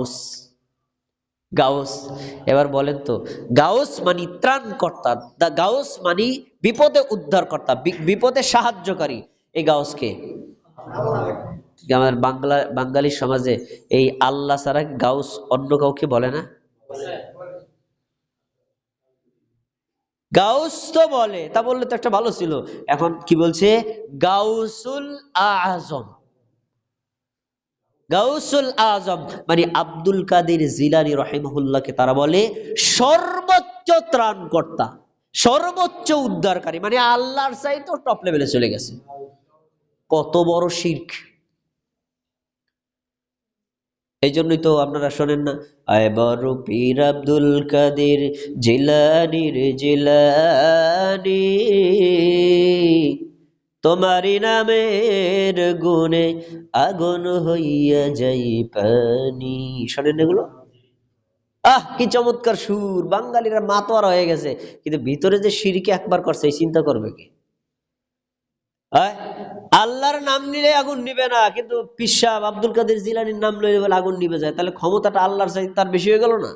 Gauss. Gauss. এবার বলেন তো, গাউস মানে ত্রাণকর্তা, দা গাউস মানে বিপদে উদ্ধারকর্তা, বি- বিপদে সাহায্যকারী। এই গাউসকে। আমার বাংলা, বাঙালি সমাজে এই আল্লাহ ছাড়া গাউস অন্য কাউকে বলে না? গাউস তো বলে, তা বললে তো একটা ভালো ছিল। এখন কি বলছে? গাউসুল আজম। গাউসুল আজম মানে আব্দুল কাদের জিলানি রহিমহুল্লাহকে তারা বলে সর্বোচ্চ ত্রাণকর্তা, সর্বোচ্চ উদ্ধারকারী মানে আল্লাহর চাইতেও টপ লেভেলে চলে গেছে। কত বড় শির্ক। এই জন্যই তো আপনারা শোনেন না আয় পীর আব্দুল কাদের জিলানির জিলানি। তোমারি নামের গুণে আগুন হইয়া যাই পানি। শোনেন এগুলো? আহ, কি চমৎকার সুর। বাঙালিরা মাতোয়ারা হয়ে গেছে। কিন্তু ভিতরে যে সিঁড়িকে একবার করছে, এই চিন্তা করবে কি? আল্লাহর নাম নিলে আগুন নিবে না, কিন্তু পিসাব আব্দুল কাদের জিলানির নাম লইলে বলে আগুন নিবে যায়। তাহলে ক্ষমতাটা আল্লাহর চাই, তার বেশি হয়ে গেল না?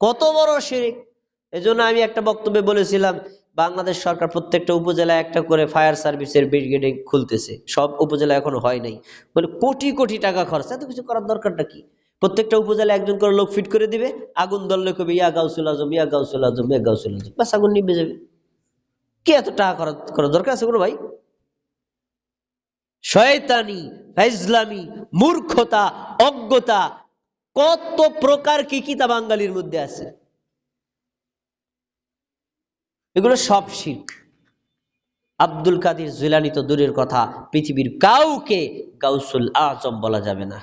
কত বড় শিরিক। এজন্য আমি একটা বক্তব্যে বলেছিলাম বাংলাদেশ সরকার প্রত্যেকটা উপজেলায় একটা করে ফায়ার সার্ভিসের ব্রিগেডে খুলতেছে। সব উপজেলা এখনও হয় নাই। বলে কোটি কোটি টাকা খরচ, এত কিছু করার দরকারটা কি? প্রত্যেকটা উপজেলায় একজন করে লোক ফিট করে দিবে, আগুন ধরলে কবি, ইয়া গাউসুল আজম, ইয়া গাউসুল আজম, ইয়া গাউসুল আজম বাস আগুন নিবে যাবে। কি এত টাকা খরচ করার দরকার আছে কোনো ভাই? শয়তানি, ফাইজলামি, মূর্খতা, অজ্ঞতা, কত প্রকার কি কি তা বাঙালির মধ্যে আছে। এগুলো সব শির্ক। আব্দুল কাদির জিলানি তো দূরের কথা, পৃথিবীর কাউকে গাউসুল আজম বলা যাবে না।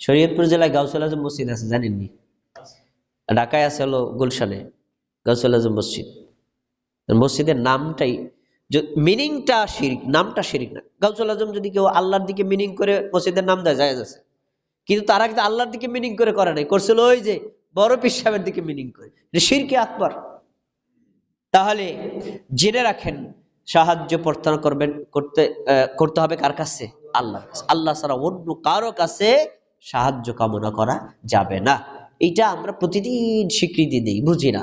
শরীয়তপুর জেলায় গাউসুল আজম মসজিদ আছে, জানেননি? ঢাকায় আছে হলো গুলশানে, গাউসুল আজম মসজিদ। মসজিদের নামটাই মিনিংটা শিরিক, নামটা শিরিক না। গাউসুল আজম যদি কেউ আল্লাহর দিকে মিনিং করে মসজিদের নাম দেয় যায় আছে। কিন্তু তারা কিন্তু আল্লাহর দিকে মিনিং করে করে নাই, করছিল ওই যে বড় পিসাবের দিকে মিনিং করে। শিরকে আকবর। তাহলে জেনে রাখেন, সাহায্য প্রার্থনা করবেন, করতে করতে হবে কার কাছে? আল্লাহ আল্লাহ ছাড়া অন্য কারও কাছে সাহায্য কামনা করা যাবে না। এইটা আমরা প্রতিদিন স্বীকৃতি দিই, বুঝি না?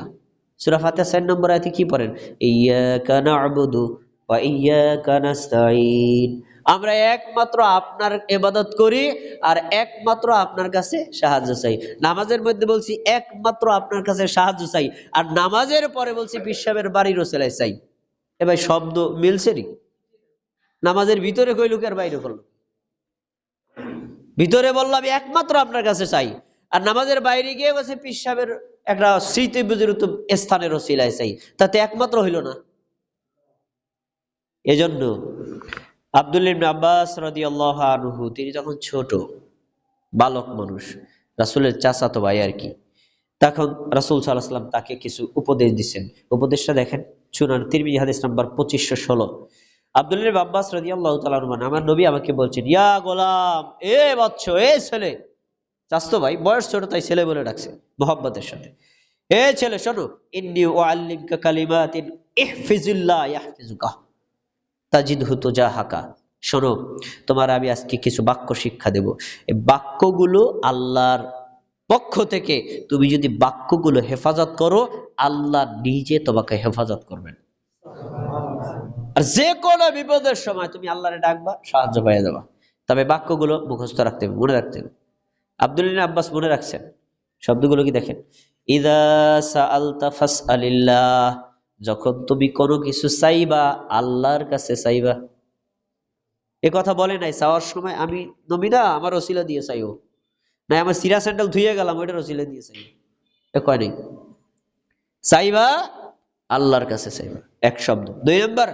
সুরাফাতে সাইন নম্বর আয়াতে কি পড়েন? ইয়া কানা আবুদু ওয়া ইয়া নাস্তাঈন। আমরা একমাত্র আপনার এবাদত করি আর একমাত্র আপনার কাছে সাহায্য চাই। নামাজের মধ্যে বলছি একমাত্র আপনার কাছে সাহায্য চাই আর নামাজের পরে বলছি পিসাবের বাড়ির ওসেলায় চাই। এ ভাই শব্দ মিলছে নি নামাজের ভিতরে কইলুক আর বাইরে করল? ভিতরে বললাম একমাত্র আপনার কাছে চাই। আর নামাজের বাইরে গিয়ে বসে পিসাবের একটা স্মৃতি বিজড়িত স্থানের ওসিলায় চাই। তাতে একমাত্র হইল না। এজন্য আব্দুল ইবনে আব্বাস রাদিয়াল্লাহু আনহু, তিনি যখন ছোট, বালক মানুষ, রাসূলের চাচাতো ভাই আর কি, তখন রাসূল সাল্লাম তাকে কিছু উপদেশ দিচ্ছেন উপদেশটা দেখেন শুনান তিরমিজি হাদিস নাম্বার 2516 আব্দুল ইবনে আব্বাস রাদিয়াল্লাহু তাআলা আনহু আমার নবী আমাকে বলছেন, ইয়া গোলাম, এ বৎস এ ছেলে। চাচতো ভাই, বয়স ছোট, তাই ছেলে বলে ডাকছে, মোহাব্বতের সাথে। এ ছেলে, শোনো, ইন্নি উআল্লিমকা কালিমাতিন ইহফিজিল্লাহ ইয়াহফিজুকা। তাজিদহু তুজাহাকা শোনো, তোমার আমি আজকে কিছু বাক্য শিক্ষা দেব। এই বাক্যগুলো আল্লাহর পক্ষ থেকে তুমি যদি বাক্যগুলো হেফাজত করো, আল্লাহ নিজে তোমাকে হেফাজত করবেন। আর যে কোনো বিপদের সময় তুমি আল্লাহরে ডাকবা, সাহায্য পাইয়ে দেবা তবে বাক্যগুলো মুখস্থ রাখতে হবে, মনে রাখতে হবে। আব্দুল্লিন আব্বাস মনে রাখছেন? শব্দগুলো কি দেখেন? ইদা সাআলতা ফাসআলিল্লাহ যখন তুমি কোনো কিছু চাইবা, আল্লাহর কাছে চাইবা। এ কথা বলে নাই, চাওয়ার সময় আমি নবী না, আমার ওসিলা দিয়ে চাইও। না আমার সিরা স্যান্ডেল ধুয়ে গেলাম, ওইটার ওসিলা দিয়ে চাইও। এ কয় নাই? চাইবা, আল্লাহর কাছে চাইবা। এক শব্দ। দুই নম্বর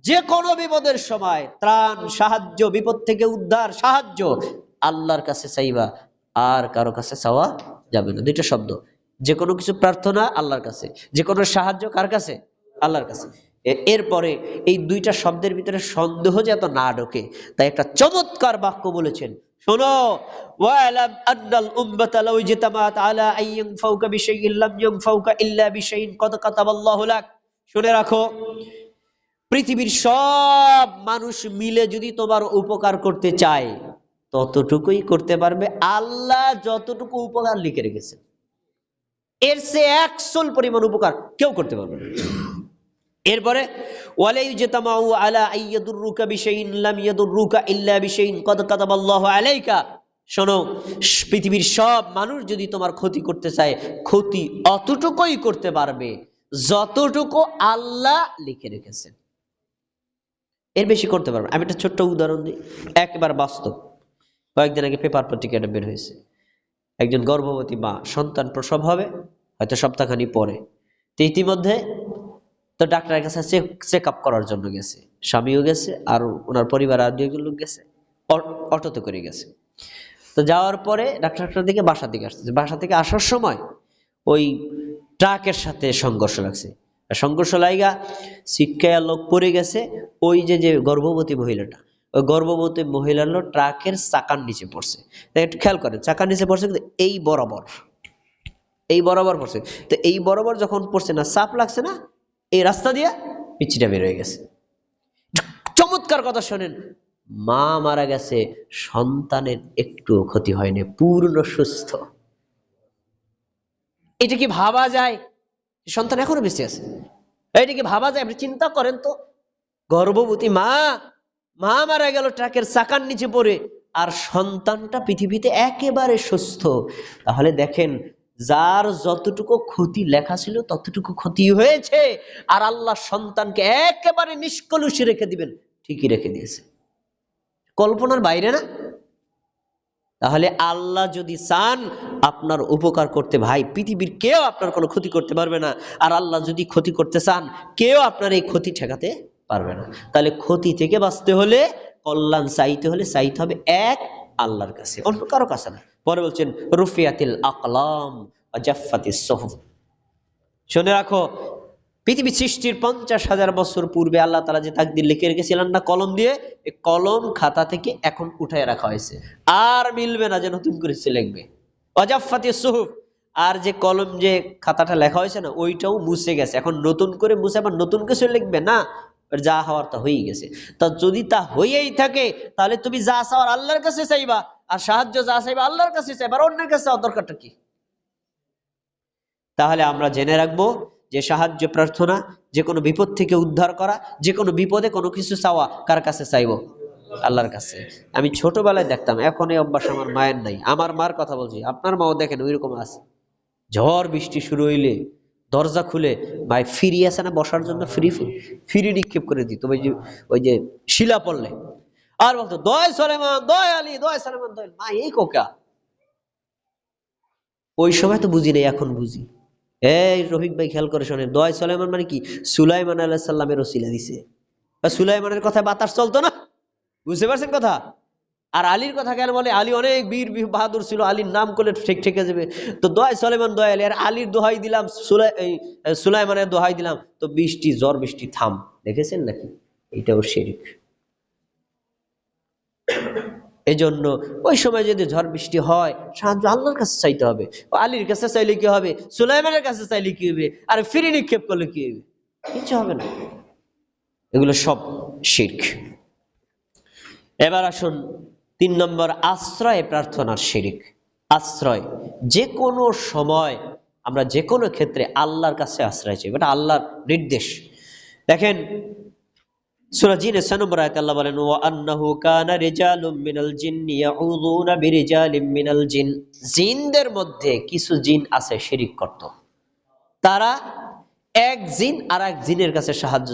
যে কোনো বিপদের সময় ত্রাণ, সাহায্য, বিপদ থেকে উদ্ধার, সাহায্য, আল্লাহর কাছে চাইবা। আর কারও কাছে চাওয়া যাবে না। দুইটা শব্দ। যে কোনো কিছু প্রার্থনা আল্লাহর কাছে যে কোনো সাহায্য কার কাছে? আল্লাহর কাছে। এরপরে এই দুইটা শব্দের ভিতরে সন্দেহ যাতে না ঢোকে, তাই একটা চমৎকার বাক্য বলেছেন। শুনে রাখো, পৃথিবীর সব মানুষ মিলে যদি তোমার উপকার করতে চায়, ততটুকুই করতে পারবে। আল্লাহ যতটুকু উপকার লিখে রেখেছেন। এর সে একশোল পরিমাণ উপকার কেউ করতে পারবে না। এরপরে শোনো পৃথিবীর সব মানুষ যদি তোমার ক্ষতি করতে চায়, ক্ষতি অতটুকুই করতে পারবে, যতটুকু আল্লাহ লিখে রেখেছেন। এর বেশি করতে পারবে। আমি একটা ছোট্ট উদাহরণ দিই। একবার বাস্তব। কয়েকদিন আগে পেপার পত্রিকাটা বের হয়েছে। একজন গর্ভবতী মা, সন্তান প্রসব হবে হয়তো সপ্তাহখানি পরে। তো ইতিমধ্যে তো ডাক্তারের কাছে চেক আপ করার জন্য গেছে। স্বামীও গেছে, আর ওনার পরিবার আর দুই লোক গেছে অটোতে করে গেছে। তো যাওয়ার পরে ডাক্তারটার দিকে বাসা থেকে আসতেছে বাসা থেকে আসার সময় ওই ট্রাকের সাথে সংঘর্ষ লাগছে। সংঘর্ষ লাইগা শিক্ষায় লোক পড়ে গেছে, ওই যে যে গর্ভবতী মহিলাটা, ওই গর্ভবতী মহিলার লোক ট্রাকের চাকার নিচে পড়ছে। একটু খেয়াল করেন, চাকার নিচে পড়ছে কিন্তু এই বরাবর। এই বরাবর পড়ছে। তো এই বরাবর যখন পড়ছে না চাপ লাগছে না, এই রাস্তা দিয়ে পিচ্ছিটা হয়ে গেছে। চমৎকার কথা শোনেন, মা মারা গেছে, সন্তানের একটুও ক্ষতি হয়নি, পূর্ণ সুস্থ। এটা কি ভাবা যায়? সন্তান এখনও বেঁচে আছে। এটা কি ভাবা যায়? আপনি চিন্তা করেন তো। গর্ভবতী মা মা মারা গেল, ট্রাকের চাকার নিচে পড়ে, আর সন্তানটা পৃথিবীতে একেবারে সুস্থ। তাহলে দেখেন যার যতটুকু ক্ষতি লেখা ছিল, ততটুকু ক্ষতি হয়েছে। আর আল্লাহ সন্তানকে একেবারে নিষ্কলুষে রেখে দিবেন। ঠিকই রেখে দিয়েছে। কল্পনার বাইরে না? তাহলে আল্লাহ যদি চান, আপনার উপকার করতে, ভাই, পৃথিবীর কেউ আপনার কোনো ক্ষতি করতে পারবে না। আর আল্লাহ যদি ক্ষতি করতে চান, কেউ আপনার এই ক্ষতি ঠেকাতে পারবে না। তাহলে ক্ষতি থেকে বাঁচতে হলে, কল্যাণ চাইতে হলে চাইতে হবে এক, আল্লাহর কাছে। অন্য কারও কাছে না। পরে বলছেন, রুফিয়াতিল আকলাম শুনে রাখো, পৃথিবী সৃষ্টির পঞ্চাশ হাজার বছর পূর্বে আল্লাহ তালা যে তাকদির লিখে রেখেছিলেন না, কলম দিয়ে এই কলম খাতা থেকে এখন উঠায় রাখা হয়েছে। আর মিলবে না যে নতুন করে সে লিখবে। অজাফাতি সুহুফ আর যে কলম যে খাতাটা লেখা হয়েছে না, ওইটাও মুছে গেছে। এখন নতুন করে মুছে, আবার নতুন কিছু লিখবে না যা হওয়ার তা হয়েই গেছে। তা যদি তা হয়েই থাকে, তাহলে তুমি যা চাওয়ার আল্লাহর কাছে চাইবা আর সাহায্য যা চাইবা আল্লাহর কাছে চাইবা আর অন্যের কাছে দরকারটা কি? তাহলে আমরা জেনে রাখব যে সাহায্য প্রার্থনা, যে কোনো বিপদ থেকে উদ্ধার করা, যে কোনো বিপদে কোনো কিছু চাওয়া কার কাছে চাইব? আল্লাহর কাছে। আমি ছোটবেলায় দেখতাম, এখন এই অভ্যাস আমার মায়ের নাই। আমার মার কথা বলছি, আপনার মাও দেখেন, ওইরকম আছে। ঝড় বৃষ্টি শুরু হইলে দরজা খুলে ভাই ফিরি আসে না, বসার জন্য ফ্রি ফ্রি নিক্ষেপ করে দিত। ওই যে ওই যে শিলা পড়লে আর বলতো, দয় সলেমান, দয় আলী, দয় সলেমান, দয় মা, এই কোকা ওই সময় তো বুঝি নাই, এখন বুঝি। এই রফিক ভাই খেয়াল করে শোনেন, দয় সলেমান মানে কি? সুলাইমান আল্লাহ সাল্লামের ওসিলা দিছে। সুলাইমানের কথা বাতাস চলতো না? বুঝতে পারছেন কথা? আর আলীর কথা কেন বলে? আলী অনেক বীর বাহাদুর ছিল, আলীর নাম করলে ঠিক ঠেকে যাবে। তো দয় সলেমান, দয় আলী, আর আলীর দোহাই দিলাম, সুলাই সুলাইমানের দোহাই দিলাম। তো বৃষ্টি জ্বর বৃষ্টি থাম। দেখেছেন নাকি? এটাও শিরিক। এজন্য ওই সময় যদি ঝড় বৃষ্টি হয়, সাহায্য আল্লাহর কাছে চাইতে হবে। আলীর কাছে চাইলে কি হবে? সুলাইমানের কাছে চাইলে কি হবে? আর ফিরে নিক্ষেপ করলে কি হবে? কিছু হবে না। এগুলো সব শির্ক। এবার আসুন তিন নম্বর, আশ্রয় প্রার্থনার শিরিক। আশ্রয় যে কোনো সময় আমরা যে কোনো ক্ষেত্রে আল্লাহর কাছে আশ্রয় চাই। এটা আল্লাহর নির্দেশ। দেখেন জিন বলেন, ওয়া আন্নাহু কানা রিজালুম মিনাল জিন্নি ইয়াউযুনা বিরিজালিম মিনাল জিন। জিনদের মধ্যে কিছু জিন আছে শিরিক করত। তারা এক জিন আর এক জিনের কাছে সাহায্য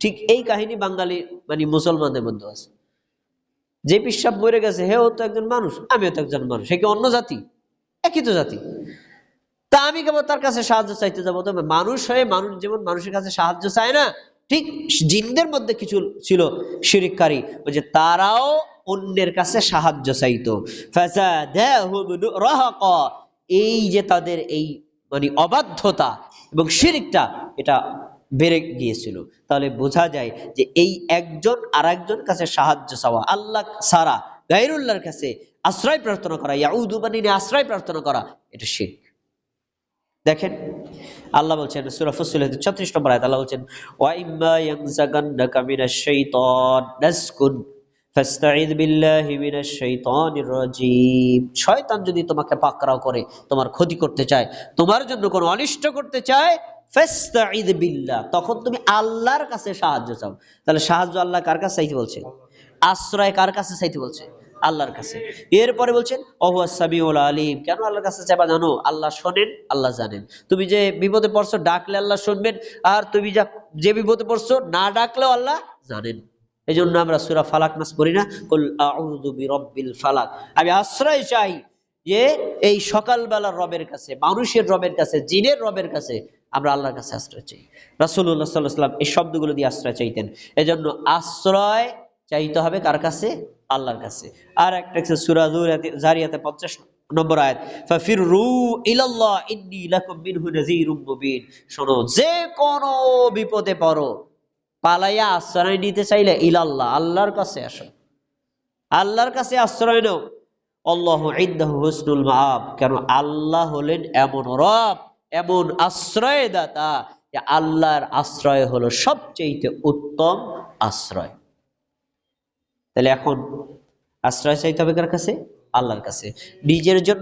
ঠিক এই কাহিনী বাঙালি মানে মুসলমানদের মধ্যে আছে। যে পিসাব মরে গেছে, হেও তো একজন মানুষ, আমিও তো একজন মানুষ, সে কি অন্য জাতি? একই তো জাতি। তা আমি কেবল তার কাছে সাহায্য চাইতে যাব, তবে মানুষ হয়ে মানুষ, যেমন মানুষের কাছে সাহায্য চায় না ঠিক জিনদের মধ্যে কিছু ছিল শিরিককারী, ওই যে তারাও অন্যের কাছে সাহায্য চাইতো। এই যে তাদের এই মানে অবাধ্যতা এবং শিরিকটা, এটা বেড়ে গিয়েছিল। তাহলে বোঝা যায় যে এই একজন আর একজন কাছে সাহায্য চাওয়া, আল্লাহ সারা গাইরুল্লাহর কাছে আশ্রয় প্রার্থনা করা, ইয়াউদু বানিয়ে আশ্রয় প্রার্থনা করা, এটা শিরক। দেখেন আল্লাহ বলছেন সূরা 36 নম্বর আয়াত আল্লাহ বলছেন ওয়া ইম্মা ইয়ানজাগান্নাকা মিনাশ শাইতান নাসকুন ফাস্তাঈদ বিল্লাহি মিনাশ শাইতানির রাজীম। শয়তান যদি তোমাকে পাকড়াও করে তোমার ক্ষতি করতে চায় তোমার জন্য কোনো অনিষ্ট করতে চায় ফাস্তাঈদ বিল্লাহ তখন তুমি আল্লাহর কাছে সাহায্য চাও। তাহলে সাহায্য আল্লাহ কার কাছে চাইতে বলছে? আশ্রয় কার কাছে চাইতে বলছে? আল্লাহর কাছে। এরপরে বলছেন অহুয়াসামিউল আলিম। কেন আল্লাহর কাছে চাইবা? জানো, আল্লাহ শোনেন, আল্লাহ জানেন। তুমি যে বিপদে পড়ছো, ডাকলে আল্লাহ শুনবেন, আর তুমি যা যে বিপদে পড়ছো, না ডাকলেও আল্লাহ জানেন। এই জন্য আমরা সুরা ফালাক নাস পড়ি না ফালাক। আমি আশ্রয় চাই যে এই সকালবেলার রবের কাছে, মানুষের রবের কাছে, জিনের রবের কাছে আমরা আল্লাহর কাছে আশ্রয় চাই। রাসূলুল্লাহ সাল্লাল্লাহু আলাইহি সাল্লাম এই শব্দগুলো দিয়ে আশ্রয় চাইতেন। এজন্য আশ্রয় চাইতে হবে কার কাছে? আল্লাহর কাছে। আর একটা আছে সূরা জারিয়াতে 50 নম্বর আয়াত ফাফিরু ইলাল্লাহ ইন্নী লাকুম মিনহু নাযীরুম মুবিন। শোনো যে কোনো বিপদে পড়ো, পালাইয়া আশ্রয় নিতে চাইলে ইলাল্লাহ, আল্লাহর কাছে আসো। আল্লাহর কাছে আশ্রয় নাও। আল্লাহ ইন্দাহু হুসনুল মাআব। কেন? আল্লাহ হলেন এমন রব, এমন আশ্রয়দাতা। যে আল্লাহর আশ্রয় হলো সবচেয়ে উত্তম আশ্রয়। তাহলে এখন আশ্রয় চাইতে হবে কার কাছে? আল্লাহর কাছে। নিজের জন্য